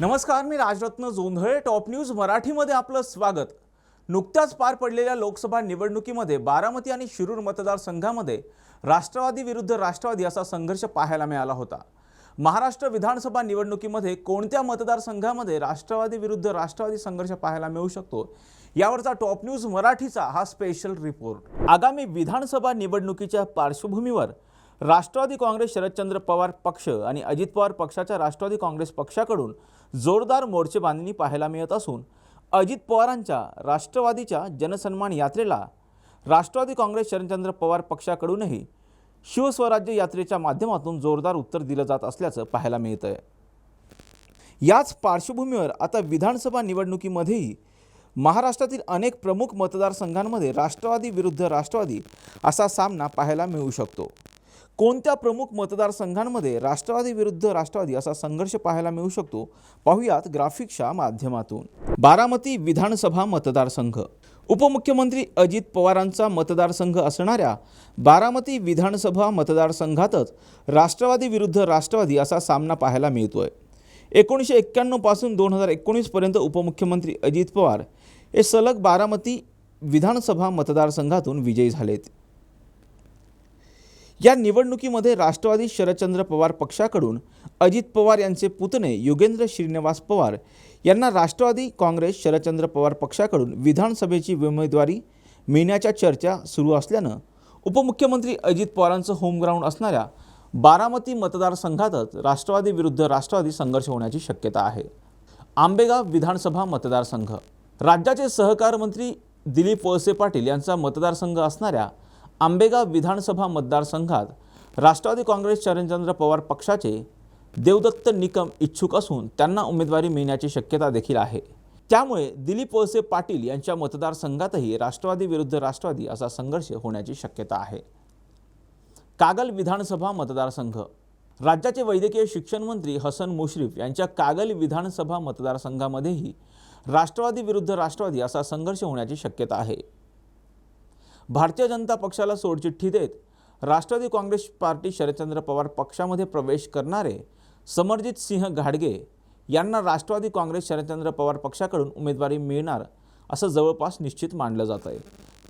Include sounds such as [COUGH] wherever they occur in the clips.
नमस्कार मी Rajratna Jondhale top news मराठीमध्ये आपलं स्वागत. नुकत्याच पार पडलेल्या लोकसभा निवडणुकीमध्ये बारामती आणि शिरूर मतदारसंघामध्ये राष्ट्रवादी विरुद्ध राष्ट्रवादी असा संघर्ष पाहायला मिळाला होता. महाराष्ट्र विधानसभा निवडणुकीमध्ये कोणत्या मतदारसंघामध्ये राष्ट्रवादी विरुद्ध राष्ट्रवादी संघर्ष पाहायला मिळू शकतो यावरचा टॉप न्यूज मराठीचा हा स्पेशल रिपोर्ट आगामी विधानसभा निवडणुकीच्या पार्श्वभूमीवर राष्ट्रवादी काँग्रेस शरदचंद्र पवार पक्ष आणि अजित पवार पक्षाच्या राष्ट्रवादी काँग्रेस पक्षाकडून जोरदार मोर्चे बांधणी पाहायला मिळत असून अजित पवारांच्या राष्ट्रवादीच्या जनसन्मान यात्रेला राष्ट्रवादी काँग्रेस शरदचंद्र पवार पक्षाकडूनही शिवस्वराज्य यात्रेच्या माध्यमातून जोरदार उत्तर दिलं जात असल्याचं पाहायला मिळतं आहे याच पार्श्वभूमीवर आता विधानसभा निवडणुकीमध्येही महाराष्ट्रातील अनेक प्रमुख मतदारसंघांमध्ये राष्ट्रवादी विरुद्ध राष्ट्रवादी असा सामना पाहायला मिळू शकतो. कोणत्या प्रमुख मतदारसंघांमध्ये राष्ट्रवादी विरुद्ध राष्ट्रवादी असा संघर्ष पाहायला मिळू शकतो? पाहुयात ग्राफिक्सच्या माध्यमातून. बारामती विधानसभा मतदारसंघ. उपमुख्यमंत्री अजित पवारांचा मतदारसंघ असणाऱ्या बारामती विधानसभा मतदारसंघातच राष्ट्रवादी विरुद्ध राष्ट्रवादी असा सामना पाहायला मिळतोय. एकोणीसशे एक्क्याण्णवपासून दोन हजार एकोणीसपर्यंत उपमुख्यमंत्री अजित पवार हे सलग बारामती विधानसभा मतदारसंघातून विजयी झालेत. या निवडणुकीमध्ये राष्ट्रवादी शरदचंद्र पवार पक्षाकडून अजित पवार यांचे पुतणे युगेंद्र श्रीनिवास पवार यांना राष्ट्रवादी काँग्रेस शरदचंद्र पवार पक्षाकडून विधानसभेची उमेदवारी मिळण्याच्या चर्चा सुरू असल्यानं उपमुख्यमंत्री अजित पवारांचं होमग्राऊंड असणाऱ्या बारामती मतदारसंघातच राष्ट्रवादी विरुद्ध राष्ट्रवादी संघर्ष होण्याची शक्यता आहे. आंबेगाव विधानसभा मतदारसंघ. राज्याचे सहकार मंत्री दिलीप वळसे पाटील यांचा मतदारसंघ असणाऱ्या आंबेगाव विधानसभा मतदारसंघात राष्ट्रवादी काँग्रेस चरणचंद्र पवार पक्षाचे देवदत्त निकम इच्छुक असून त्यांना उमेदवारी मिळण्याची शक्यता देखील आहे. त्यामुळे दिलीप वळसे पाटील यांच्या मतदारसंघातही राष्ट्रवादी विरुद्ध राष्ट्रवादी असा संघर्ष होण्याची शक्यता आहे. कागल विधानसभा मतदारसंघ. राज्याचे वैद्यकीय शिक्षण मंत्री हसन मुश्रीफ यांच्या कागल विधानसभा मतदारसंघामध्येही राष्ट्रवादी विरुद्ध राष्ट्रवादी असा संघर्ष होण्याची शक्यता आहे. भारतीय जनता पक्षाला सोडचिठ्ठी देत राष्ट्रवादी काँग्रेस पार्टी शरदचंद्र पवार पक्षामध्ये प्रवेश करणारे समरजित सिंह घाडगे यांना राष्ट्रवादी काँग्रेस शरदचंद्र पवार पक्षाकडून उमेदवारी मिळणार असं जवळपास निश्चित मानलं जात आहे.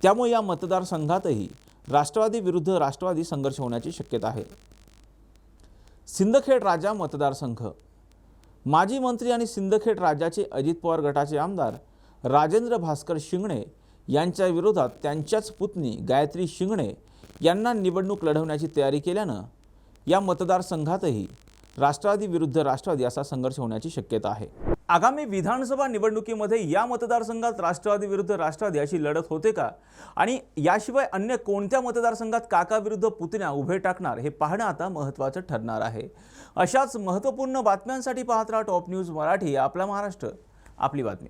त्यामुळे या मतदारसंघातही राष्ट्रवादी विरुद्ध राष्ट्रवादी संघर्ष होण्याची शक्यता आहे. सिंदखेड राजा मतदारसंघ. माजी मंत्री आणि सिंदखेड राज्याचे अजित पवार गटाचे आमदार राजेंद्र भास्कर शिंगणे यांच्या विरोधात त्यांच्याच पुतणी गायत्री शिंगणे यांना निवडणूक लढवण्याची तयारी केल्यानं या मतदारसंघातही राष्ट्रवादी विरुद्ध राष्ट्रवादी असा संघर्ष होण्याची शक्यता आहे. आगामी विधानसभा निवडणुकीमध्ये या मतदारसंघात राष्ट्रवादी विरुद्ध राष्ट्रवादी अशी लढत होते का? आणि याशिवाय अन्य कोणत्या मतदारसंघात काकाविरुद्ध पुतण्या उभे टाकणार हे पाहणं आता महत्त्वाचं ठरणार आहे. अशाच महत्त्वपूर्ण बातम्यांसाठी पाहत राहा टॉप न्यूज मराठी आपला महाराष्ट्र आपली बातमी.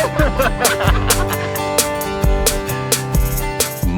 [LAUGHS]